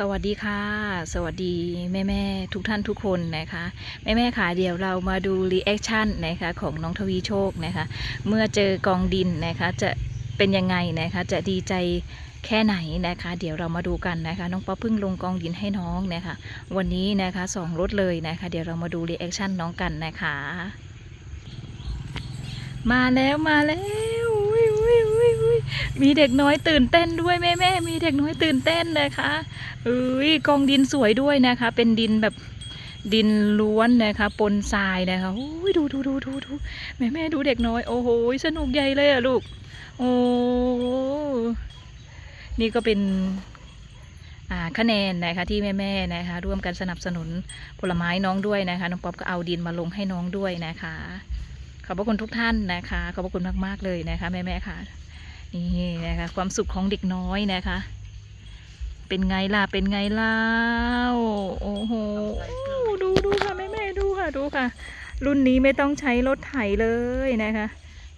สวัสดีค่ะ สวัสดีแม่แม่ทุกท่านทุกคนนะคะแม่แม่ค่ะเดี๋ยวเรามาดูรีแอคชั่นนะคะของน้องทวีโชคนะคะ เมื่อเจอกองดินนะคะจะเป็นยังไงนะคะ จะดีใจแค่ไหนนะคะ เดี๋ยวเรามาดูกันนะคะ น้องป๊อปเพิ่งลงกองดินให้น้องนะคะ วันนี้นะคะสองรถเลยนะคะ เดี๋ยวเรามาดูรีแอคชั่นน้องกันนะคะ มาแล้วมาแล้ว ยอุ๊ยอุ๊ยมีเด็กน้อยตื่นเต้นด้วยแม่แม่มีเด็กน้อยตื่นเต้นนะคะเอ้ยกองดินสวยด้วยนะคะ เป็นดินแบบดินล้วนนะคะปนทรายนะคะโอ้ยดูดูดูดูดูแม่แม่ดูเด็กน้อยโอ้โหสนุกใหญ่เลยอะลูกโอ้นี่ก็เป็นคะแนนนะคะที่แม่แม่ๆนะคะ ร่วมกันสนับสนุนผลไม้น้องด้วยนะคะน้องป๊อปก็เอาดินมาลงให้น้องด้วยนะคะ ขอบพระคุณทุกท่านนะคะ ขอบพระคุณมากๆเลยนะคะ แม่ๆค่ะนี่นะคะความสุขของเด็กน้อยนะคะ เป็นไงล่ะเป็นไงเล่าโอ้โหดูดูค่ะแม่แม่ๆดูค่ะดูค่ะ รุ่นนี้ไม่ต้องใช้รถไถเลยนะคะ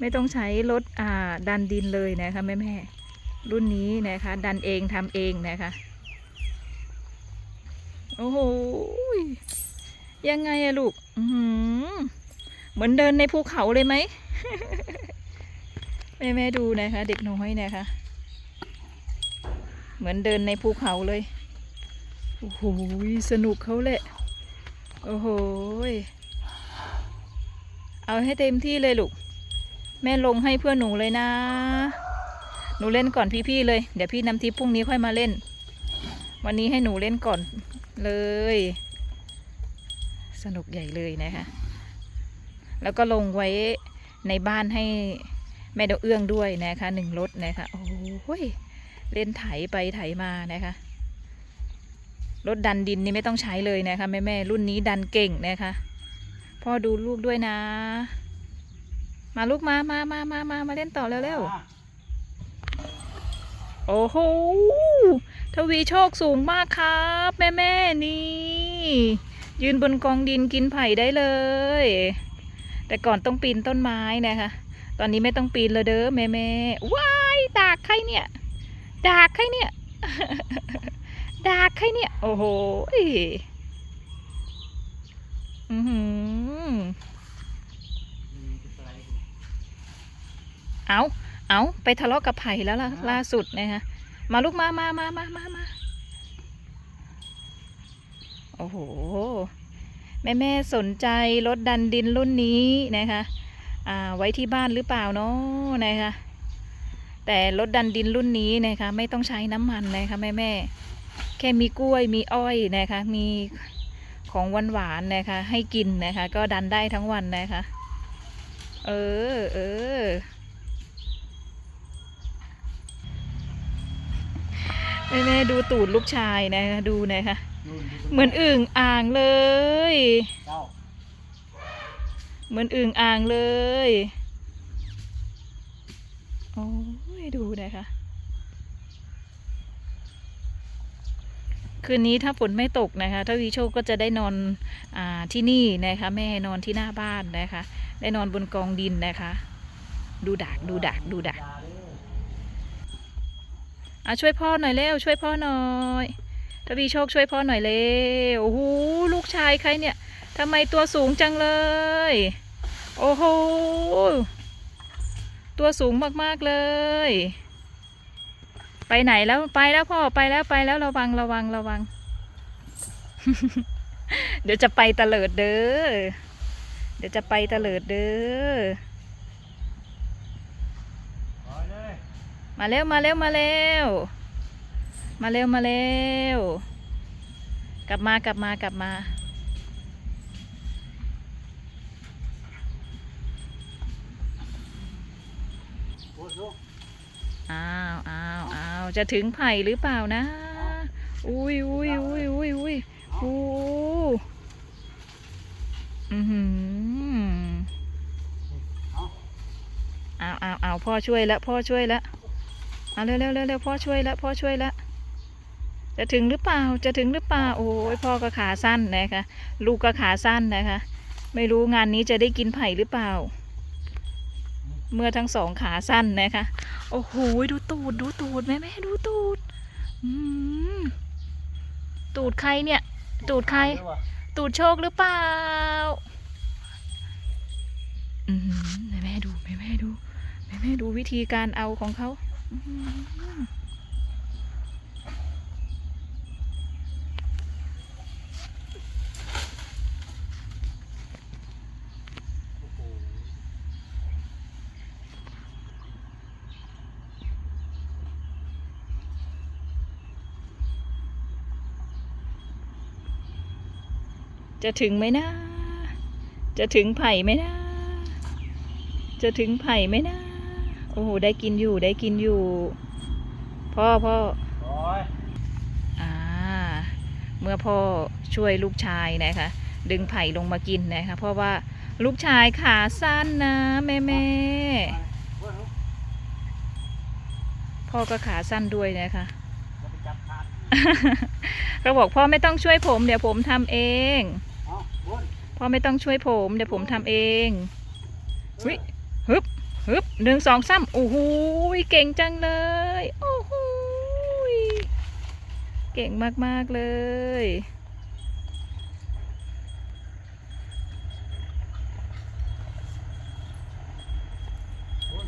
ไม่ต้องใช้รถอ่าดันดินเลยนะคะแม่แม่ๆรุ่นนี้นะคะ ดันเองทำเองนะคะโอ้โหยังไงอะลูก อือ เหมือนเดินในภูเขาเลยไหมแม่แม่ดูนะคะ เด็กน้อยนะคะ เหมือนเดินในภูเขาเลยโอ้โหสนุกเขาแหละโอ้โหเอาให้เต็มที่เลยลูกแม่ลงให้เพื่อนหนูเลยนะ หนูเล่นก่อนพี่ๆเลย เดี๋ยวพี่นำทิพย์พรุ่งนี้ค่อยมาเล่น วันนี้ให้หนูเล่นก่อนเลย สนุกใหญ่เลยนะคะ แล้วก็ลงไว้ในบ้านให้แม่ดอกเอื้องด้วยนะคะหนึ่งรถนะคะโอ้ยเล่นไถไปไถมานะคะรถดันดินนี่ไม่ต้องใช้เลยนะคะแม่แม่รุ่นนี้ดันเก่งนะคะพ่อดูลูกด้วยนะ มาลูกมามามามามามาเล่นต่อเร็วๆโอ้โหทวีโชคสูงมากครับ แม่แม่นี่ ยืนบนกองดินกินไผ่ได้เลย แต่ก่อนต้องปีนต้นไม้นะคะ ตอนนี้ไม่ต้องปีนเลยเด้อแม่แม่ๆว้ายดากใครเนี่ยดากใครเนี่ยดากใครเนี่ย โอ้โหยอือหือเอาเอาไปทะเลาะกับไผ่แล้วล่ะล่าสุดนะคะมาลูกมามามามามามาโอ้โห แม่แม่สนใจรถดันดินรุ่นนี้นะคะไว้ที่บ้านหรือเปล่าเนาะนะคะแต่รถดันดินรุ่นนี้นะคะไม่ต้องใช้น้ำมันนะคะแม่แม่แค่มีกล้วยมีอ้อยนะคะมีของหวานหวานนะคะให้กินนะคะ ก็ดันได้ทั้งวันนะคะเออเออแม่แม่ดูตูดลูกชายนะคะดูนะคะ เหมือนอึ่งอ่างเลย เหมือนอึ่งอ่างเลย โอ้ยดูนะคะคืนนี้ถ้าฝนไม่ตกนะคะถ้าวีโชคก็จะได้นอนอที่นี่นะคะแม่นอนที่หน้าบ้านนะคะ ได้นอนบนกองดินนะคะ ดูดักดูดักดูดักอะช่วยพ่อหน่อยเร็วช่วยพ่อหน่อย ทวีโชคช่วยพ่อหน่อยเร็วโอ้โหลูกชายใครเนี่ยทำไมตัวสูงจังเลย โอ้โห ตัวสูงมากๆเลย ไปไหนแล้วไปแล้วพ่อไปแล้วไปแล้วระวังระวังระวัง เดี๋ยวจะไปตะเลิดเด้อ เดี๋ยวจะไปตะเลิดเด้อถอยเลยมาเร็วมาเร็วมาเร็ว มาเร็วมาเร็ว กลับมากลับมากลับมา อ้าวอ้าวอ้าวจะถึงไผ่หรือเปล่านะ อุ้ยอุ้ยอุ้ยอุ้ยอุ้ยโอ้อือหืออ้าวอ้าวอ้าวพ่อช่วยแล้วพ่อช่วยแล้วเอาเร็วเร็วเร็วเร็วพ่อช่วยแล้วพ่อช่วยแล้ว จะถึงหรือเปล่าจะถึงหรือเปล่าโอ้ยพ่อก็ขาสั้นนะคะลูกก็ขาสั้นนะคะ ไม่รู้งานนี้จะได้กินไผ่หรือเปล่า เมื่อทั้งสองขาสั้นนะคะ โอ้โหดูตูดดูตูดแม่แม่ดูตูดตูดใครเนี่ย ตูดใคร ตูดโชคหรือเปล่าอือหือแม่แม่ดูแม่แม่ดูแม่แม่ดูวิธีการเอาของเขาอื้อหือ โอ้โห จะถึงไหมนะ จะถึงไผ่ไหมนะ จะถึงไผ่ไหมนะ โอ้โห ได้กินอยู่ ได้กินอยู่ พ่อพ่อโอ้ยอ่า เมื่อพ่อช่วยลูกชายนะคะ ดึงไผ่ลงมากินนะคะ เพราะว่าลูกชายขาสั้นนะแม่แม่เว้ยลูกพ่อก็ขาสั้นด้วยนะคะจะไปจับทานเขาบอกพ่อไม่ต้องช่วยผม เดี๋ยวผมทำเองเอาบุญ พ่อไม่ต้องช่วยผม เดี๋ยวผมทำเองอุ๊ยฮึบฮึบหนึ่งสองสามโอ้โหเก่งจังเลย โอ้โหเก่งมาก ๆ เลย บุญ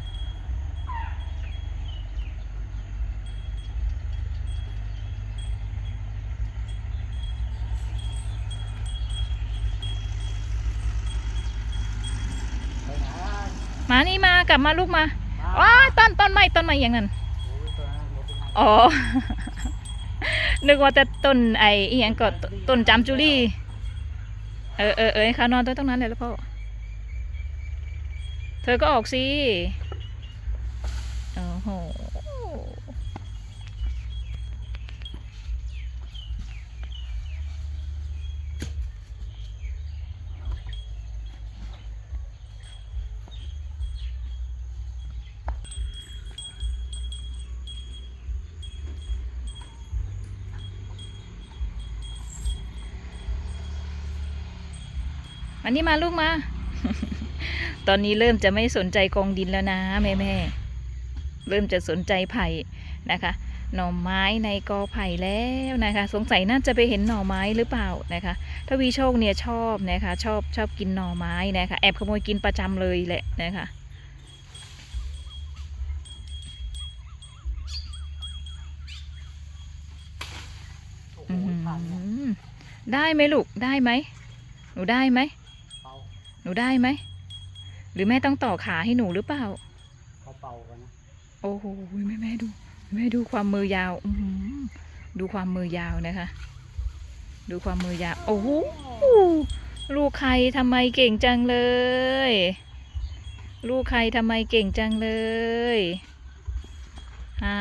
ไปไหน มานี่มากลับมาลูกมาว้าต้นต้นไม้ต้นไม้อย่างนั้นโอ้ยตัวนั้นรถเป็นไงอ๋อ นึกว่าจะต้นไอ้อีหยังก็ตต้นจามจุลีเออเออเออให้เขานอนตรงนั้นเลยแล้วพ่อเธอก็ออกสิโอ้โห มานี่มาลูกมา ตอนนี้เริ่มจะไม่สนใจกองดินแล้วนะแม่แม่เริ่มจะสนใจไผ่นะคะ หน่อไม้ในกอไผ่แล้วนะคะ สงสัยน่าจะไปเห็นหน่อไม้หรือเปล่านะคะถ้าวีโชคเนี่ยชอบนะคะ ชอบชอบกินหน่อไม้นะคะ แอบขโมยกินประจำเลยแหละนะคะได้ไหมลูกได้ไหมหนูได้ไหม หนูได้ไหม หรือแม่ต้องต่อขาให้หนูหรือเปล่าเขาเป่ากันนะโอ้โหแม่แม่ดู แม่ดูความมือยาวอื้อหือดูความมือยาวนะคะ ดูความมือยาว โอ้โหลูกใครทำไมเก่งจังเลย ลูกใครทำไมเก่งจังเลยฮะ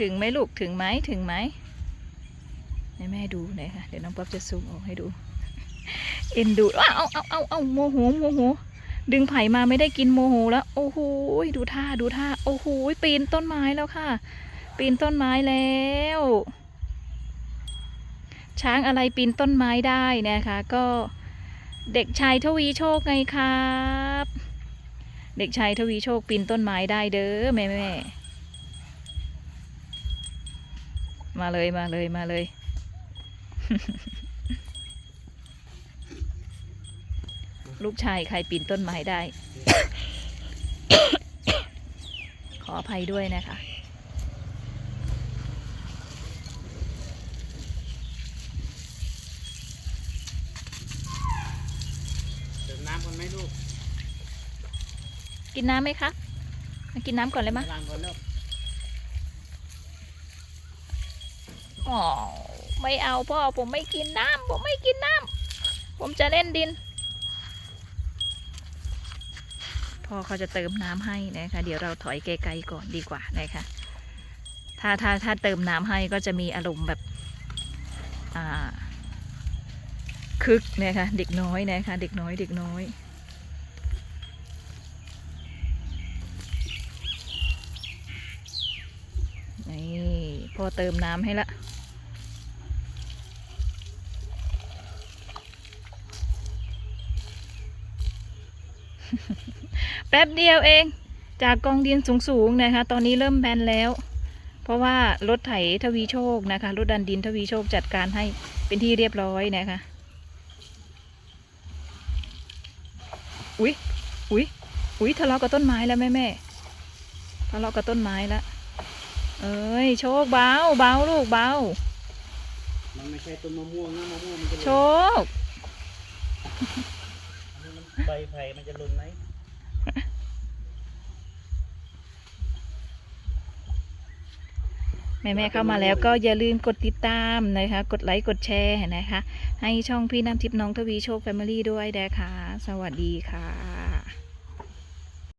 ถึงไหมลูกถึงไหมถึงไหมให้แม่ดูหน่อยค่ะ เดี๋ยวน้องป๊อปจะซูมออกให้ดู เอ็นดูอ้าวเอาเอาเอาเอาโมโหโมโหดึงไผ่มาไม่ได้กินโมโหแล้ว โอ้โหดูท่าดูท่า โอ้โหปีนต้นไม้แล้วค่ะ ปีนต้นไม้แล้ว ช้างอะไรปีนต้นไม้ได้นะคะ ก็เด็กชายทวีโชคไงครับ เด็กชายทวีโชคปีนต้นไม้ได้เด้อแม่แม่ มาเลยมาเลยมาเลย ลูกชายใครปีนต้นไม้ได้ ขออภัยด้วยนะคะเติมน้ำกันไหมลูก กินน้ำไหมคะมากินน้ำก่อนเลยมะล้างก่อนแล้ว อ๋อไม่เอาพ่อผมไม่กินน้ำผมไม่กินน้ำผมจะเล่นดิน พ่อเขาจะเติมน้ำให้นะคะ เดี๋ยวเราถอยไกลๆก่อนดีกว่านะคะ ถ้าถ้าถ้าเติมน้ำให้ก็จะมีอารมณ์แบบอ่าคึกนะคะเด็กน้อยนะคะเด็กน้อยเด็กน้อยนี่พ่อเติมน้ำให้ละ แป๊บเดียวเอง จากกองดินสูงๆนะคะ ตอนนี้เริ่มแบนแล้ว เพราะว่ารถไถทวีโชคนะคะ รถดันดินทวีโชคจัดการให้เป็นที่เรียบร้อยนะคะ อุ๊ย อุ๊ย อุ๊ยทะเลาะกับต้นไม้แล้วแม่แม่ทะเลาะกับต้นไม้แล้ว เอ้ย โชคเบาเบาลูกเบา มันไม่ใช่ต้นมะม่วงนะมะม่วงมันจะหโชล่นคอันนี้มันใบไผ่มันจะหล่นไหม แม่แม่ๆเข้ามาแล้วก็อย่าลืมกดติดตามนะคะ กดไลค์กดแชร์นะคะ ให้ช่องพี่น้ำทิพย์น้องทวีโชคแฟมิลี่ด้วยนะคะ สวัสดีค่ะ